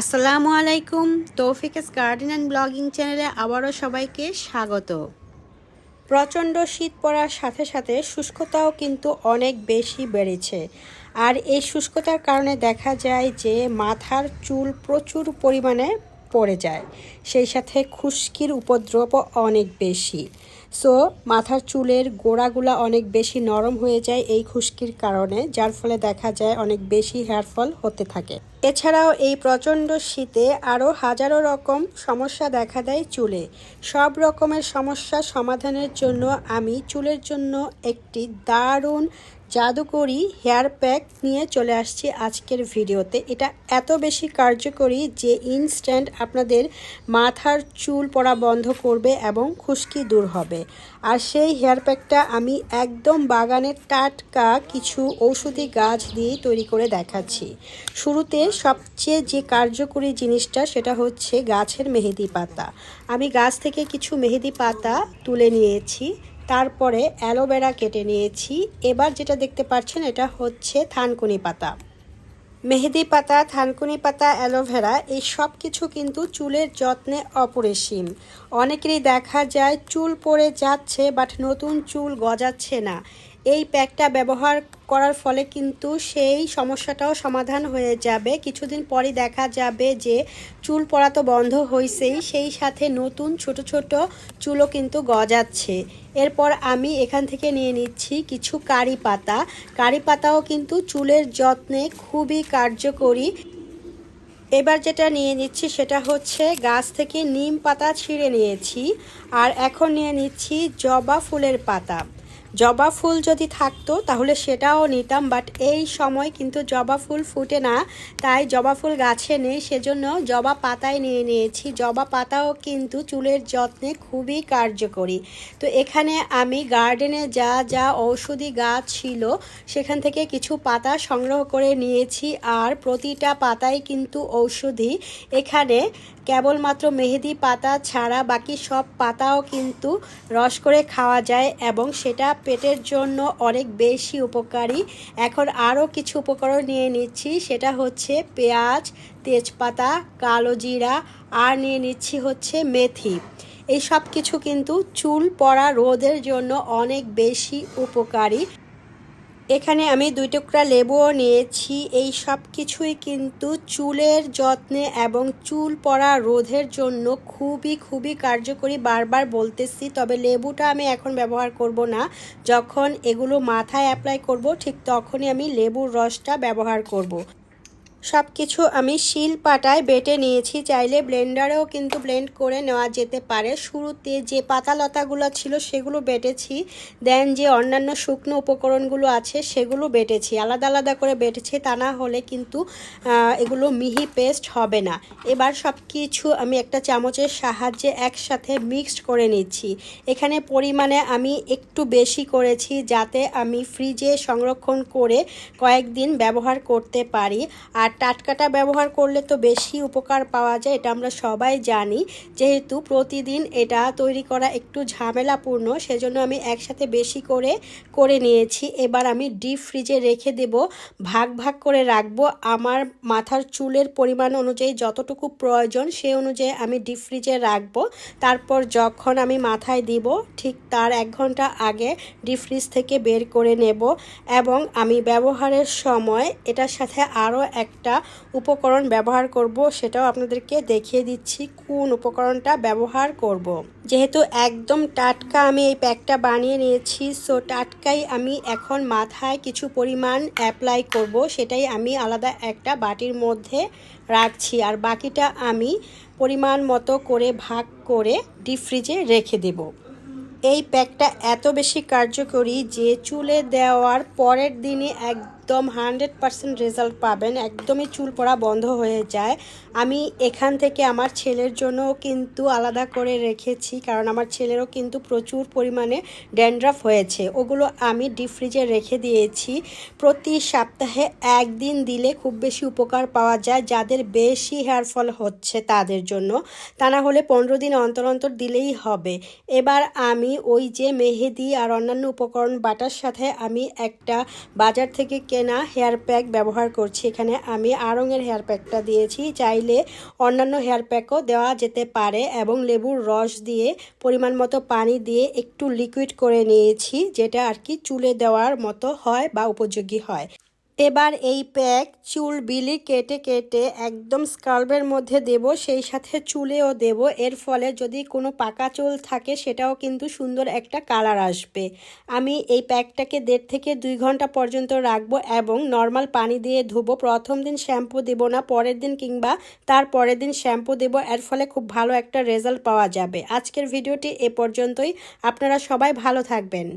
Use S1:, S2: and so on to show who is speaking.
S1: আসসালামু আলাইকুম। তৌফিকেস garden and blogging চ্যানেলে আবারও সবাইকে স্বাগত। প্রচণ্ড শীত পড়ার সাথে সাথে শুষ্কতাও কিন্তু অনেক বেশি বেড়েছে। আর এই শুষ্কতার কারণে দেখা যায় যে মাথার চুল প্রচুর পরিমাণে পড়ে যায়। সেই সাথে খুশকির উপদ্রবও অনেক বেশি। সো মাথার চুলের গোড়াগুলা অনেক বেশি নরম হয়ে যায় এই খুশকির কারণে, যার ফলে দেখা যায় অনেক বেশি হেয়ার ফল হতে থাকে। এছাড়াও এই প্রচণ্ড শীতে আরও হাজারো রকম সমস্যা দেখা দেয় চুলে। সব রকমের সমস্যা সমাধানের জন্য আমি চুলের জন্য একটি দারুণ জাদুকরি হেয়ার প্যাক নিয়ে চলে আসছি আজকের ভিডিওতে। এটা এত বেশি কার্যকরী যে ইনস্ট্যান্ট আপনাদের মাথার চুল পড়া বন্ধ করবে এবং খুশকি দূর হবে। আর সেই হেয়ার প্যাকটা আমি একদম বাগানের টাটকা কিছু ঔষধি গাছ দিয়ে তৈরি করে দেখাচ্ছি। শুরুতে সবচেয়ে যে কার্যকরী জিনিসটা সেটা হচ্ছে গাছের মেহেদি পাতা। আমি গাছ থেকে কিছু মেহেদি পাতা তুলে নিয়েছি। তারপরে অ্যালোভেরা কেটে নিয়েছি। এবার যেটা দেখতে পাচ্ছেন, এটা হচ্ছে থানকুনি পাতা। মেহেদি পাতা, থানকুনি পাতা, অ্যালোভেরা, এই সব কিছু কিন্তু চুলের যত্নে অপরিসীম। অনেকেরই দেখা যায় চুল পড়ে যাচ্ছে, বাট নতুন চুল গজাচ্ছে না। এই প্যাকটা ব্যবহার করার ফলে কিন্তু সেই সমস্যাটাও সমাধান হয়ে যাবে। কিছুদিন পরই দেখা যাবে যে চুল পড়া তো বন্ধ হয়েছেই সেই সাথে নতুন ছোট ছোট চুলও কিন্তু গজাচ্ছে। এরপর আমি এখান থেকে নিয়ে নিচ্ছি কিছু কারি পাতা। কারি পাতাও কিন্তু চুলের যত্নে খুবই কার্যকরী। এবার যেটা নিয়ে নিচ্ছি সেটা হচ্ছে গাছ থেকে নিম পাতা ছিঁড়ে নিয়েছি। আর এখন নিয়ে নিচ্ছি জবা ফুলের পাতা। জবা ফুল যদি থাকতো, তাহলে সেটাও নিতাম বাট এই সময় কিন্তু জবা ফুল ফুটে না, তাই জবা ফুল গাছে নেই, সেজন্য জবা পাতায় নিয়ে নিয়েছি। জবা পাতাও কিন্তু চুলের যত্নে খুবই কার্যকরী। তো এখানে আমি গার্ডেনে যা যা ঔষধি গাছ ছিল, সেখান থেকে কিছু পাতা সংগ্রহ করে নিয়েছি, আর প্রতিটা পাতাই কিন্তু ঔষধি। এখানে কেবলমাত্র মেহেদি পাতা ছাড়া বাকি সব পাতাও কিন্তু রস করে খাওয়া যায় এবং সেটা পেটের জন্য অনেক বেশি উপকারী। এখন আরও কিছু উপকরণ নিয়ে নিচ্ছি, সেটা হচ্ছে পেঁয়াজ, তেজপাতা, কালো জিরা, আর নিয়ে নিচ্ছি হচ্ছে মেথি। এই সব কিছু কিন্তু চুল পড়া রোদের জন্য অনেক বেশি উপকারী। এখানে আমি দুই টুকরা লেবুও নিয়েছি এই সব কিছুই কিন্তু চুলের যত্নে এবং চুল পড়া রোধের জন্য খুবই খুবই কার্যকরী বারবার বলতেছি, তবে লেবুটা আমি এখন ব্যবহার করব না যখন এগুলো মাথায় অ্যাপ্লাই করব, ঠিক তখনই আমি লেবুর রসটা ব্যবহার করব। সব কিছু আমি শিল পাটায় বেটে নিয়েছি, চাইলে ব্লেন্ডারেও কিন্তু ব্লেন্ড করে নেওয়া যেতে পারে। শুরুতে যে পাতা লতাগুলো ছিল সেগুলো বেটেছি, দেন যে অন্যান্য শুকনো উপকরণগুলো আছে সেগুলো বেটেছি, আলাদা আলাদা করে বেটেছি, তা না হলে কিন্তু এগুলো মিহি পেস্ট হবে না। এবার সব কিছু আমি একটা চামচের সাহায্যে একসাথে মিক্সড করে নিচ্ছি। এখানে পরিমাণে আমি একটু বেশি করেছি যাতে আমি ফ্রিজে সংরক্ষণ করে কয়েকদিন ব্যবহার করতে পারি। আর টাটকাটা ব্যবহার করলে তো বেশি উপকার পাওয়া যায়, এটা আমরা সবাই জানি। যেহেতু প্রতিদিন এটা তৈরি করা একটু ঝামেলাপূর্ণ, সেজন্য আমি একসাথে বেশি করে করে নিয়েছি। এবার আমি ডিপ ফ্রিজে রেখে দেব, ভাগ ভাগ করে রাখব। আমার মাথার চুলের পরিমাণ অনুযায়ী যতটুকু প্রয়োজন, সে অনুযায়ী আমি ডিপ ফ্রিজে রাখব। তারপর যখন আমি মাথায় দিব, ঠিক তার এক ঘণ্টা আগে ডিপ ফ্রিজ থেকে বের করে নেব। এবং আমি ব্যবহারের সময় এটার সাথে আরও একটা একটা উপকরণ ব্যবহার করব, সেটাও আপনাদেরকে দেখিয়ে দিচ্ছি কোন উপকরণটা ব্যবহার করব। যেহেতু একদম টাটকা আমি এই প্যাকটা বানিয়ে নিয়েছি সো টাটকাই আমি এখন মাথায় কিছু পরিমাণ অ্যাপ্লাই করব, সেটাই আমি আলাদা একটা বাটির মধ্যে রাখছি আর বাকিটা আমি পরিমাণ মতো করে ভাগ করে ডিপ ফ্রিজে রেখে দেবো এই প্যাকটা এত বেশি কার্যকরী যে চুলে দেওয়ার পরের দিনই একদম হান্ড্রেড পারসেন্ট রেজাল্ট পাবেন। একদমই চুল পড়া বন্ধ হয়ে যায়। আমি এখান থেকে আমার ছেলের জন্যও কিন্তু আলাদা করে রেখেছি, কারণ আমার ছেলেরও কিন্তু প্রচুর পরিমাণে ড্যান্ড্রাফ হয়েছে। ওগুলো আমি ডিপ ফ্রিজে রেখে দিয়েছি। প্রতি সপ্তাহে একদিন দিলে খুব বেশি উপকার পাওয়া যায়, যাদের বেশি হেয়ার ফল হচ্ছে তাদের জন্য। তা না হলে পনেরো দিন অন্তর অন্তর দিলেই হবে। এবার আমি ওই যে মেহেদি আর অন্যান্য উপকরণ বাটার সাথে আমি একটা বাজার থেকে কেনা হেয়ার প্যাক ব্যবহার করছি এখানে। আমি আরঙের হেয়ার প্যাকটা দিয়েছি। চাইলে অন্যান্য হেয়ার প্যাকও দেওয়া যেতে পারে এবং লেবুর রস দিয়ে, পরিমাণ মতো পানি দিয়ে একটু লিকুইড করে নিয়েছি, যেটা আর কি চুলে দেওয়ার মতো হয় বা উপযোগী হয়। এবার এই প্যাক চুল বিলি কেটে কেটে একদম স্কার্বের মধ্যে দেব, সেই সাথে চুলেও দেব। এর ফলে যদি কোনো পাকা চুল থাকে, সেটাও কিন্তু সুন্দর একটা কালার আসবে। আমি এই প্যাকটাকে দেড় থেকে দুই ঘণ্টা পর্যন্ত রাখব এবং নর্মাল পানি দিয়ে ধুবো। প্রথম দিন শ্যাম্পু দেব না, পরের দিন কিংবা তার পরের দিন শ্যাম্পু দেব। এর ফলে খুব ভালো একটা রেজাল্ট পাওয়া যাবে। আজকের ভিডিওটি এ পর্যন্তই। আপনারা সবাই ভালো থাকবেন।